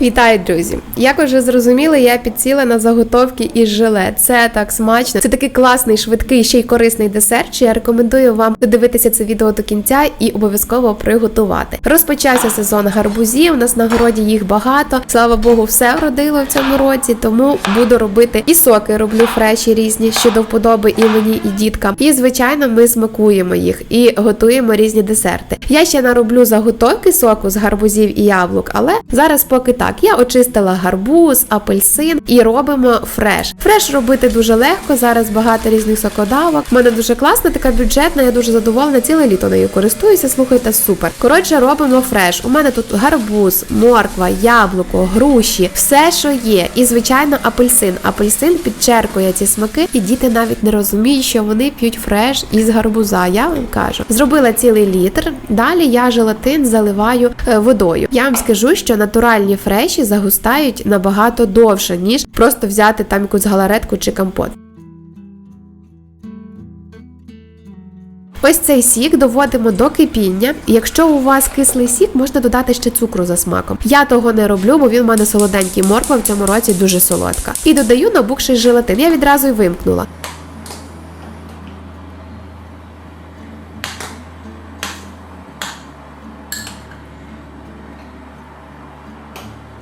Вітаю, друзі! Як уже зрозуміли, я підсіла на заготовки із желе. Це так смачно. Це такий класний, швидкий, ще й корисний десерт. що Я рекомендую вам додивитися це відео до кінця і обов'язково приготувати. Розпочався сезон гарбузів. У нас на городі їх багато. Слава Богу, все вродило в цьому році, тому буду робити і соки роблю фреші різні, що до вподоби і мені, і діткам. І звичайно, ми смакуємо їх і готуємо різні десерти. Я ще нароблю заготовки соку з гарбузів і яблук, але зараз поки так. Я очистила гарбуз, апельсин і робимо фреш. Фреш робити дуже легко. Зараз багато різних сокодавок. У мене дуже класна, така бюджетна. Я дуже задоволена. Ціле літо нею користуюся. Слухайте, супер. Коротше, робимо фреш. У мене тут гарбуз, морква, яблуко, груші, все, що є. І звичайно, апельсин. Апельсин підчеркує ці смаки, і діти навіть не розуміють, що вони п'ють фреш із гарбуза. Я вам кажу. Зробила цілий літр. Далі я желатин заливаю е, водою. Я вам скажу, що натуральні фреші загустають набагато довше, ніж просто взяти там якусь галаретку чи компот. Ось цей сік доводимо до кипіння. Якщо у вас кислий сік, можна додати ще цукру за смаком. Я того не роблю, бо він в мене солоденький морква в цьому році дуже солодка. І додаю набухший желатин. Я відразу й вимкнула.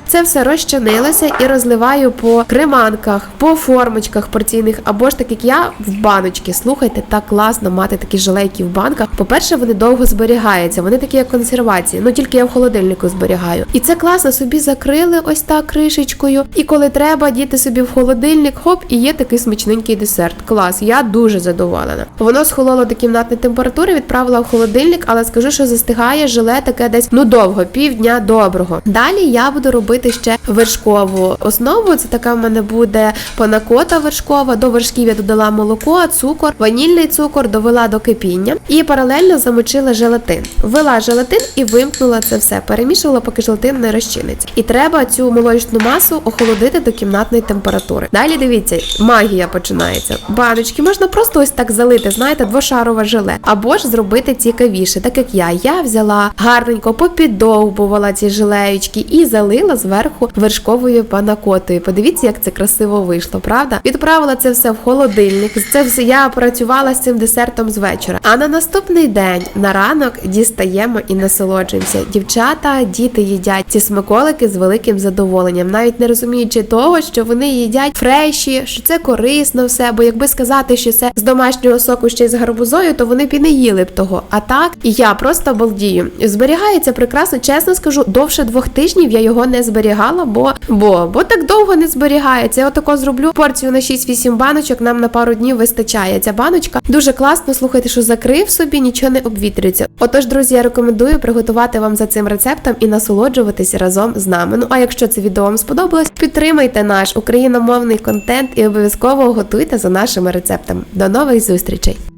Це все розчинилося і розливаю по креманках, по формочках порційних, або ж так як я в баночки. Слухайте, так класно мати такі желейки в банках. По-перше, вони довго зберігаються, вони такі як консервації. Ну тільки я в холодильнику зберігаю. І це класно, собі закрили ось так кришечкою. І коли треба, діти собі в холодильник, хоп, і є такий смачненький десерт. Клас, я дуже задоволена. Воно схололо до кімнатної температури, відправила в холодильник, але скажу, що застигає желе таке десь ну довго, півдня доброго. Далі я буду робити ще вершкову основу. Це така в мене буде панакота вершкова. До вершків я додала молоко, цукор, ванільний цукор, довела до кипіння і паралельно замочила желатин. Ввела желатин і вимкнула це все. Перемішувала, поки желатин не розчиниться. І треба цю молочну масу охолодити до кімнатної температури. Далі дивіться, магія починається. Баночки можна просто ось так залити, знаєте, двошарове желе, або ж зробити цікавіше, так як я. Я взяла гарненько, попідовбувала ці желеючки і залила зверху вершковою панакотою. Подивіться, як це красиво вийшло, правда? Відправила це все в холодильник. Це все я працювала з цим десертом з вечора. А на наступний день на ранок дістаємо і насолоджуємося. Дівчата, діти їдять ці смаколики з великим задоволенням, навіть не розуміючи того, що вони їдять фреші, що це корисно все. Бо якби сказати, що це з домашнього соку ще й з гарбузою, то вони б і не їли б того. А так, і я просто балдію. Зберігається прекрасно, чесно скажу, довше двох тижнів я його не зберігала, бо бо, бо так довго не зберігається. Я отако зроблю порцію на 6-8 баночок. Нам на пару днів вистачає. Ця баночка дуже класно. Слухайте, що закрив собі, нічого не обвітрюється. Отож, друзі, я рекомендую приготувати вам за цим рецептом і насолоджуватись разом з нами. Ну а якщо це відео вам сподобалось, підтримайте наш україномовний контент і обов'язково готуйте за нашими рецептами. До нових зустрічей!